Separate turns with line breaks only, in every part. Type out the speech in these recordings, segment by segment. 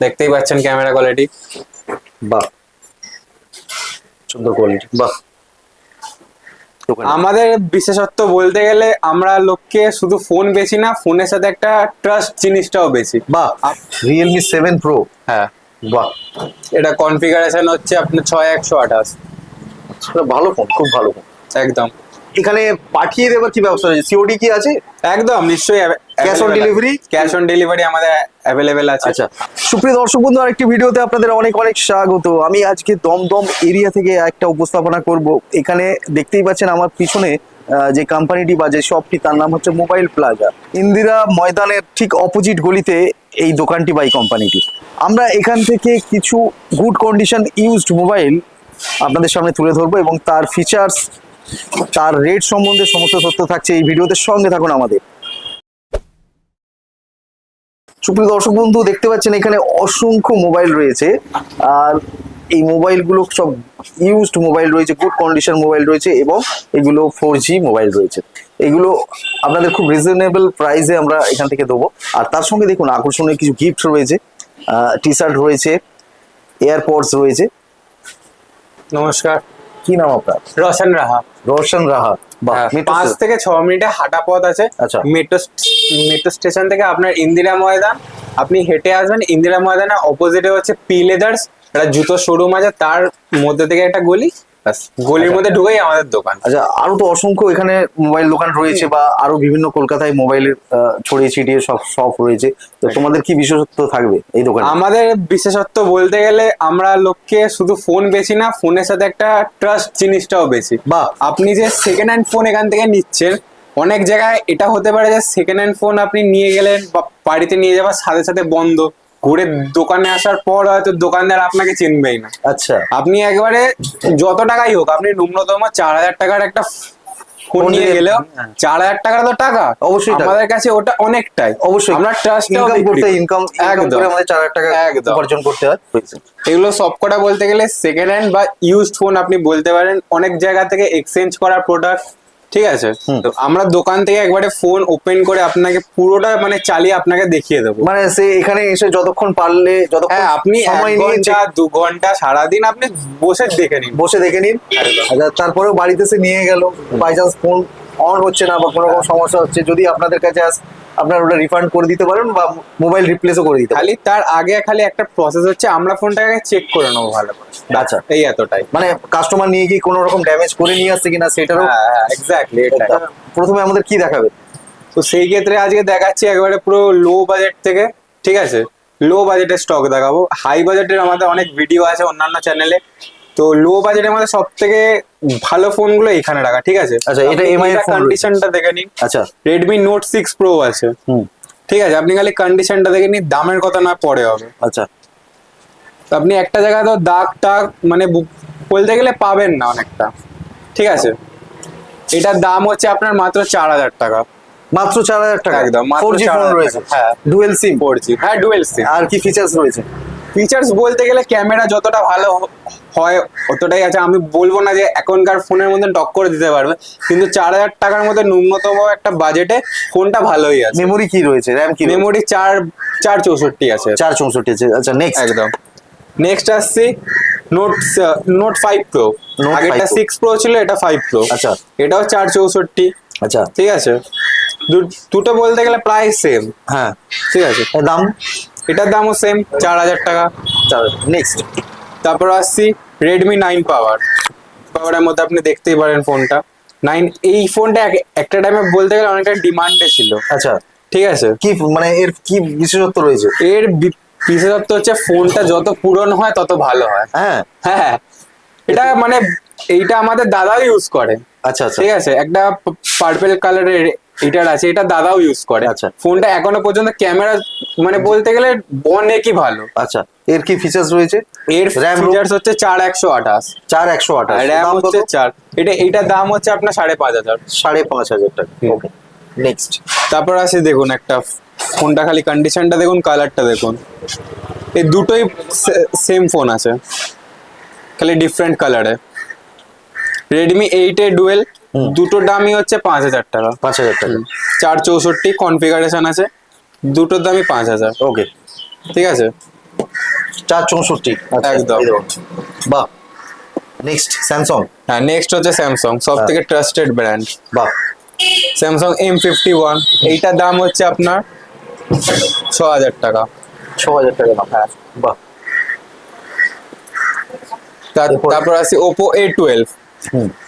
দেখতেই পাচ্ছেন camera quality
বাহ। সুন্দর কোয়ালিটি বাহ।
আমাদের বিশেষত্ব বলতে গেলে আমরা লোককে শুধু ফোন বেচি না ফোনের সাথে একটা ট্রাস্ট জিনিসটাও বেচি
বাহ। রিয়েলমি সেভেন প্রো
হ্যাঁ।
বাহ।
এটা কনফিগারেশন হচ্ছে আপনার ছয় একশো আঠাশ।
ভালো ফোন খুব ভালো ফোন
একদম।
এখানে পাঠিয়ে দেবার কি ব্যবস্থা আছে সিওডি কি আছে?
একদম নিশ্চয়ই
Cash on delivery?
Cash on delivery আমাদের অ্যাভেলেবেল আছে।
আচ্ছা। সুপ্রিয় দর্শক বন্ধু আরেকটি ভিডিওতে আপনাদের অনেক অনেক স্বাগত। আমি আজকে দমদম এরিয়া থেকে একটা উপস্থাপনা করব। এখানে দেখতেই পাচ্ছেন আমার পিছনে যে কোম্পানিটি বা যে শপটি তার নাম হচ্ছে মোবাইল প্লাজা ইন্দিরা ময়দানের ঠিক অপোজিট গলিতে এই দোকানটি বা এই কোম্পানিটি আমরা এখান থেকে কিছু গুড কন্ডিশন ইউজড মোবাইল আপনাদের সামনে তুলে ধরবো এবং তার ফিচার্স তার রেট সম্বন্ধে সমস্ত তথ্য থাকছে এই ভিডিওতে। সঙ্গে থাকুন আমাদের। সুপ্রিয় দর্শক বন্ধু, দেখতে পাচ্ছেন এখানে অসংখ্য মোবাইল রয়েছে। আর এই মোবাইলগুলো সব ইউজড মোবাইল রয়েছে গুড কন্ডিশন মোবাইল রয়েছে এবং এগুলো ফোর জি মোবাইল রয়েছে। এগুলো আপনাদের খুব রিজনেবল প্রাইসে আমরা এখান থেকে দেবো। আর তার সঙ্গে দেখুন, আকর্ষণীয় কিছু গিফট রয়েছে। টি শার্ট রয়েছে এয়ারপডস রয়েছে।
নমস্কার।
কি নাম আপনার?
রোশন রাহা।
রোশন রাহা।
হ্যাঁ, পাঁচ থেকে ছ মিনিটে হাঁটা পথ আছে।
আচ্ছা।
মেট্রো মেট্রো স্টেশন থেকে আপনার ইন্দিরা ময়দান। আপনি হেঁটে আসবেন ইন্দিরা ময়দানের অপোজিটে হচ্ছে পি লেদার্স একটা জুতো শোরুম আছে তার মধ্যে থেকে একটা গলি। ব্যাস, গলির মধ্যে ঢুকেই আমাদের দোকান।
আচ্ছা আরও তো অসংখ্য এখানে মোবাইল দোকান রয়েছে বা আরও বিভিন্ন কলকাতায় মোবাইলের ছড়িয়ে ছিটিয়ে সব শপ রয়েছে। তো তোমাদের কি বিশেষত্ব থাকবে এই দোকানে?
আমাদের বিশেষত্ব বলতে গেলে আমরা লোককে শুধু ফোন বেচি না ফোনের সাথে একটা ট্রাস্ট জিনিসটাও বেচি
বাহ।
আপনি যে সেকেন্ড হ্যান্ড ফোন এখান থেকে নিচ্ছেন অনেক জায়গায় এটা হতে পারে যে সেকেন্ড হ্যান্ড ফোন আপনি নিয়ে গেলেন বা বাড়িতে নিয়ে যাওয়ার সাথে সাথে বন্ধ। ঘুরে দোকানে আসার পর হয়তো দোকানদার আপনাকে চিনবেই না।
আচ্ছা।
আপনি একবারে যত টাকাই হোক আপনি ন্যূনতম চার হাজার টাকার একটা ফোন নিয়ে গেলেও
হ্যাঁ।
চার হাজার টাকা তো টাকা।
অবশ্যই
আমাদের কাছে ওটা অনেকটাই।
অবশ্যই।
আমরা ট্রাস্ট
ইনকাম করতে ইনকাম ইনকাম
একদম।
আমাদের চার হাজার টাকা। উপার্জন করতে হয়।
এগুলো সবকটা বলতে গেলে সেকেন্ড হ্যান্ড বা ইউজড ফোন আপনি বলতে পারেন। অনেক জায়গা থেকে এক্সচেঞ্জ করা প্রোডাক্ট ঠিক আছে। তো আমরা দোকান থেকে একবারে ফোন ওপেন করে আপনাকে পুরোটা মানে চালিয়ে আপনাকে দেখিয়ে দেবো।
মানে সে এখানে এসে যতক্ষণ পারলে যতক্ষণ
হ্যাঁ আপনি
সময় নিয়ে
ঘণ্টা দু ঘণ্টা সারাদিন আপনি বসে দেখে নিন।
বসে দেখে নিন।
একদম।
আচ্ছা তারপরেও বাড়িতে সে নিয়ে গেল। বাই চান্স ফোন অন হচ্ছে না বা কোনো রকম সমস্যা হচ্ছে যদি আপনাদের কাছে আস আপনার ওটা রিফান্ড করে দিতে পারেন বা মোবাইল রিপ্লেসও করে দিতে
খালি তার আগে খালি একটা প্রসেস হচ্ছে আমরা ফোনটাকে চেক করে নেব ভালো করে।
আচ্ছা।
এই এতটাই।
মানে কাস্টমার নিয়ে গিয়ে কোনো রকম ড্যামেজ করে নিয়ে আসছে কিনা সেটারও
হ্যাঁ এক্স্যাক্টলি এটাই।
প্রথমে আমাদের কি দেখাবে?
তো সেই ক্ষেত্রে আজকে দেখাচ্ছি একবারে পুরো লো বাজেট থেকে ঠিক আছে? লো বাজেটের স্টক দেখাবো। হাই বাজেটের আমাদের অনেক ভিডিও আছে অন্যান্য চ্যানেলে তো লো বাজেটের মধ্যে সব থেকে ভালো ফোনগুলো এখানে রাখা ঠিক আছে?
আচ্ছা, এটা MI এর
কন্ডিশনটা দেখে নিন।
আচ্ছা।
রেডমি নোট সিক্স প্রো আছে। ঠিক আছে আপনি খালি কন্ডিশনটা দেখে নিন দামের কথা না পরে হবে।
আচ্ছা।
তো আপনি একটা জায়গায় তো দাগ টাগ মানে বলতে গেলে পাবেন না অনেকটা। ঠিক আছে? এটার দাম হচ্ছে আপনার মাত্র চার হাজার টাকা।
মাত্র চার হাজার টাকা?
একদম,
ফোর জি ফোন রয়েছে?
হ্যাঁ।
ডুয়েল সিম
ফোর জি হ্যাঁ ডুয়েল সিম
আর কি ফিচার্স রয়েছে?
ফিচার্স বলতে গেলে ক্যামেরা যতটা ভালো হয় অতটাই আছে। আমি বলব না যে এখনকার ফোনের মধ্যে টক্কর দিতে পারবে কিন্তু চার হাজার টাকার মধ্যে ন্যূনতম একটা বাজেটে ফোনটা ভালোই আছে।
মেমোরি কি রয়েছে? র্যাম কি?
মেমোরি চার চার চৌষট্টি আছে।
চার চৌষট্টি আছে। আচ্ছা নেক্সট
একদম। নেক্সট আসছে note note five pro
Note
আগেরটা
5 Pro।
সিক্স প্রো ছিল এটা ফাইভ প্রো
আচ্ছা।
এটাও চার চৌষট্টি।
আচ্ছা।
ঠিক আছে? দুটো বলতে গেলে প্রায় সেম
হ্যাঁ।
ঠিক আছে?
দাম?
এটার দামও সেম চার হাজার টাকা।
নেক্সট
তারপর আসছি রেডমি নাইন পাওয়ার পাওয়ারের মধ্যে আপনি দেখতেই পারেন ফোনটা নাইন এই ফোনটা এক- একটা টাইমে বলতে গেলে অনেকটা ডিমান্ডে ছিল।
আচ্ছা।
ঠিক আছে?
কি মানে এর কি বিশেষত্ব রয়েছে?
এর বিশেষত্ব হচ্ছে ফোনটা যত পুরনো হয় তত ভালো হয়।
হ্যাঁ।
হ্যাঁ এটা মানে এইটা আমাদের দাদাও ইউজ করে।
আচ্ছা আচ্ছা।
ঠিক আছে? একটা পার্পেল কালারের এটার আছে এটা দাদাও ইউজ করে।
আচ্ছা।
ফোনটা এখনও পর্যন্ত ক্যামেরা মানে বলতে গেলে অনেকই ভালো?
আচ্ছা। এর কি ফিচার্স রয়েছে?
এর
ROM?
ফিচার্স হচ্ছে চার একশো আঠাশ।
চার একশো আঠাশ।
র্যাম হচ্ছে চার। এটা এইটার দাম হচ্ছে আপনার সাড়ে পাঁচ হাজার।
সাড়ে পাঁচ হাজার টাকা। ওকে নেক্সট
তারপর আছে দেখুন একটা ফোনটা খালি কন্ডিশনটা দেখুন কালারটা দেখুন। এই দুটোই সেম ফোন আছে। খালি ডিফারেন্ট কালারে রেডমি এইট এ ডুয়েল। দুটো দামই হচ্ছে পাঁচ হাজার টাকা।
পাঁচ হাজার টাকা।
চার চৌষট্টি কনফিগারেশন আছে দুটোর দামই পাঁচ হাজার।
ওকে
ঠিক আছে?
চার চৌষট্টি। আচ্ছা,
একদম।
বাহ। নেক্সট স্যামসং
হ্যাঁ নেক্সট হচ্ছে স্যামসাং সব থেকে ট্রাস্টেড ব্র্যান্ড
বাহ।
স্যামসাং এম ফিফটি ওয়ান এইটার দাম হচ্ছে আপনার ছ হাজার টাকা।
ছ হাজার টাকা দাম হ্যাঁ বাহ।
তার- তারপর আসি ওপো এ টুয়েলভ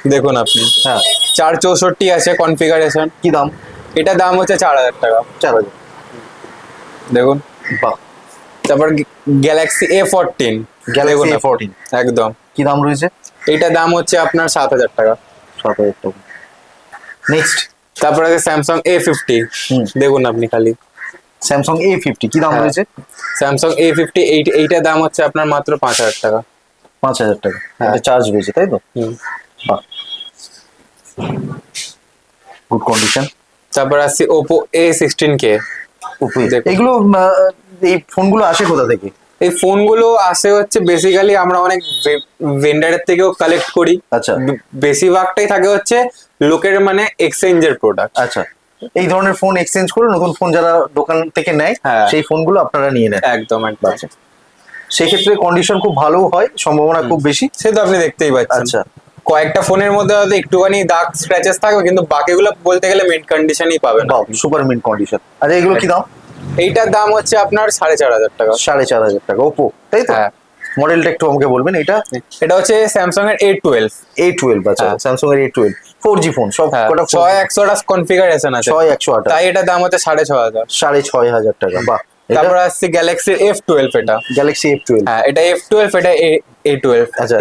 দেখুন আপনি।
হ্যাঁ।
চার চৌষট্টি আছে কনফিগারেশন
কি দাম?
এটা দাম হচ্ছে চার হাজার টাকা।
চার হাজার।
দেখুন।
বাহ।
তারপর Galaxy A fourteen
Galaxy A14
একদম।
কি দাম রয়েছে?
এইটা দাম হচ্ছে আপনার সাত হাজার টাকা।
সাত হাজার টাকা। নেক্সট
তারপর আছে স্যামসাং এ ফিফটি। দেখুন আপনি খালি।
স্যামসাং এ ফিফটি কি দাম
হ্যাঁ।
রয়েছে?
স্যামসাং এ ফিফটি এইট এইটার দাম হচ্ছে আপনার মাত্র পাঁচ হাজার টাকা।
পাঁচ হাজার টাকা।
হ্যাঁ।
এটা চার্জ রয়েছে তাই তো? বাহ। গুড কন্ডিশন
তারপর আসছি ওপো এ সিক্সটিন কে।
এগুলো এই ফোনগুলো আসে কোথা থেকে?
এই ফোনগুলো আসে হচ্ছে বেসিক্যালি আমরা অনেক ভেন্ডারের থেকেও কালেক্ট করি।
আচ্ছা।
বেশিরভাগটাই থাকে হচ্ছে লোকের মানে এক্সচেঞ্জের প্রোডাক্ট
আচ্ছা। এই ধরনের ফোন এক্সচেঞ্জ করে নতুন ফোন যারা দোকান থেকে নেয়
হ্যাঁ।
সেই ফোনগুলো আপনারা নিয়ে নেন।
একদম একদম।
আচ্ছা সেক্ষেত্রে কন্ডিশন খুব ভালো হয় সম্ভাবনা খুব বেশি।
সে তো আপনি দেখতেই পাচ্ছেন।
আচ্ছা।
কয়েকটা ফোনের মধ্যে হয়তো একটুখানি দাগ স্ক্র্যাচেস থাকবে কিন্তু বাকিগুলো বলতে গেলে মেন কন্ডিশনই পাবেন
সুপার মিন্ট কন্ডিশন আচ্ছা এগুলো কি দাম?
এইটার দাম হচ্ছে আপনার সাড়ে চার হাজার টাকা।
সাড়ে চার হাজার টাকা ওপো তাই তো?
হ্যাঁ।
মডেলটা একটু আমাকে বলবেন এটা?
এটা হচ্ছে স্যামসাং এর এ টুয়েলভ
এ টুয়েলভ আচ্ছা। স্যামসাং এর A twelve four G phone সব
হ্যাঁ
কটা
ছয় একশো কনফিগারেশন আছে।
ছয় একশো আঠাশ।
তাই এটার দাম হচ্ছে সাড়ে ছ হাজার।
সাড়ে ছয় হাজার টাকা বাহ।
তারপর আসছে এফ টুয়েলভ এটা।
গ্যালাক্সি এফ টুয়েলভ
হ্যাঁ এটা এফ টুয়েলভ এটা এ টুয়েলভ
আচ্ছা।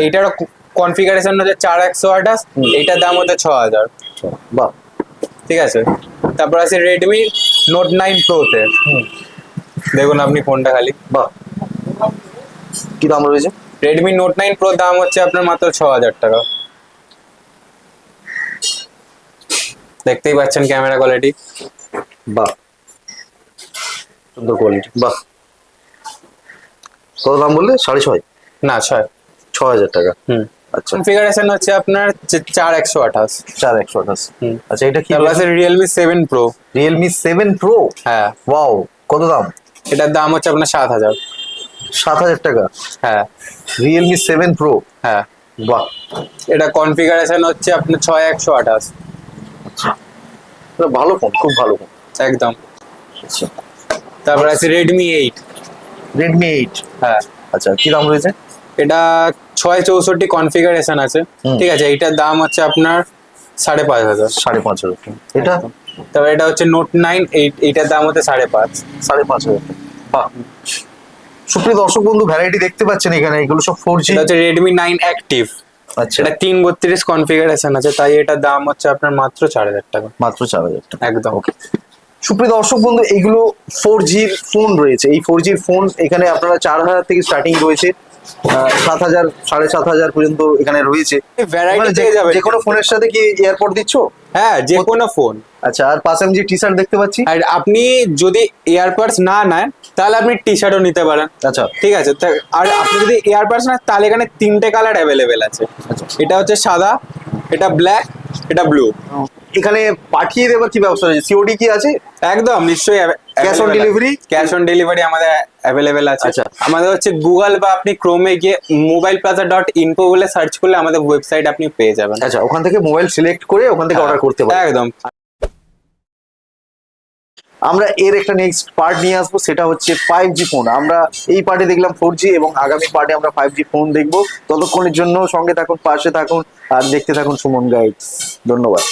কনফিগারেশন হচ্ছে চার একশো আঠাশ দাম হচ্ছে ছ হাজার।
বাহ।
ঠিক আছে? তারপর আছে রেডমি নোট নাইন প্রোতে দেখুন আপনি ফোনটা খালি।
বাহ। কি দাম রয়েছে?
রেডমি নোট নাইন প্রো দাম হচ্ছে আপনার মাত্র ছ হাজার টাকা। দেখতেই পাচ্ছেন ক্যামেরা কোয়ালিটি
বাহ। সুন্দর কোয়ালিটি বাহ। কত দাম বললে? সাড়ে ছয়?
না ছয়।
ছ হাজার টাকা।
হুম।
আচ্ছা।
কনফিগারেশন হচ্ছে আপনার চার একশো আঠাশ।
চার একশো আঠাশ। আচ্ছা এটা কি
আছে Realme seven pro
Realme seven pro
হ্যাঁ।
ওয়াও কত দাম?
এটার দাম হচ্ছে আপনার সাত হাজার।
সাত হাজার টাকা।
হ্যাঁ।
রিয়েলমি সেভেন প্রো
হ্যাঁ।
বাহ।
এটা কনফিগারেশন হচ্ছে আপনার ছয় একশো আঠাশ।
ভালো ফোন খুব ভালো ফোন
একদম।
আচ্ছা।
তারপর আছে রেডমি এইট
রেডমি এইট
হ্যাঁ।
আচ্ছা কি দাম রয়েছে?
এটা ছয় চৌষট্টি কনফিগারেশন আছে। ঠিক আছে এইটার দাম হচ্ছে আপনার সাড়ে পাঁচ হাজার।
সাড়ে পাঁচ হাজার এটা?
তারপর এটা হচ্ছে নোট নাইন এইট এইটার দাম হচ্ছে সাড়ে পাঁচ।
সাড়ে পাঁচ হাজার বাহ। সুপ্রিয় দর্শক বন্ধু ভ্যারাইটি দেখতে পাচ্ছেন এখানে এগুলো সব ফোর জি
এটা হচ্ছে রেডমি নাইন অ্যাক্টিভ
আচ্ছা।
এটা তিন বত্রিশ কনফিগারেশন আছে তাই এটার দাম হচ্ছে আপনার মাত্র চার হাজার টাকা।
মাত্র চার হাজার টাকা।
একদম।
ওকে সুপ্রিয় দর্শক বন্ধু এগুলো ফোর জির ফোন রয়েছে। এই ফোর জির ফোন এখানে আপনারা চার হাজার থেকে স্টার্টিং রয়েছে সাত হাজার সাড়ে সাত হাজার পর্যন্ত এখানে রয়েছে। মানে যে-
যাবে
যে কোনো ফোনের সাথে কি এয়ারপোর্ট দিচ্ছ?
হ্যাঁ যে কোনো ফোন
আচ্ছা আর পাশে আমি যে টি শার্ট দেখতে পাচ্ছি।
আর আপনি যদি এয়ারপাডস না নেন তাহলে আপনি টি শার্টও নিতে পারেন।
আচ্ছা।
ঠিক আছে? আর আপনি যদি এয়ারপাডস নেন তাহলে এখানে তিনটে কালার অ্যাভেলেবেল আছে।
আচ্ছা।
এটা হচ্ছে সাদা এটা ব্ল্যাক এটা ব্লু
এখানে পাঠিয়ে দেওয়ার কি ব্যবস্থা রয়েছে সিওডি কি আছে?
একদম নিশ্চয়ই
cash on delivery
cash on delivery আমাদের অ্যাভেলেবেল আছে।
আচ্ছা।
আমাদের হচ্ছে গুগল বা আপনি ক্রোমে গিয়ে মোবাইল প্লাজা ডট ইনফো বলে সার্চ করলে আমাদের ওয়েবসাইট আপনি পেয়ে যাবেন।
আচ্ছা ওখান থেকে মোবাইল সিলেক্ট করে ওখান থেকে অর্ডার করতে পারেন।
একদম।
আমরা এর একটা নেক্সট পার্ট নিয়ে আসব, সেটা হচ্ছে ফাইভ জি ফোন আমরা এই পার্টে দেখলাম ফোর জি এবং আগামী পার্টে আমরা ফাইভ জি ফোন দেখব। ততক্ষণের জন্য সঙ্গে থাকুন, পাশে থাকুন, আর দেখতে থাকুন সুমন গাইডস ধন্যবাদ।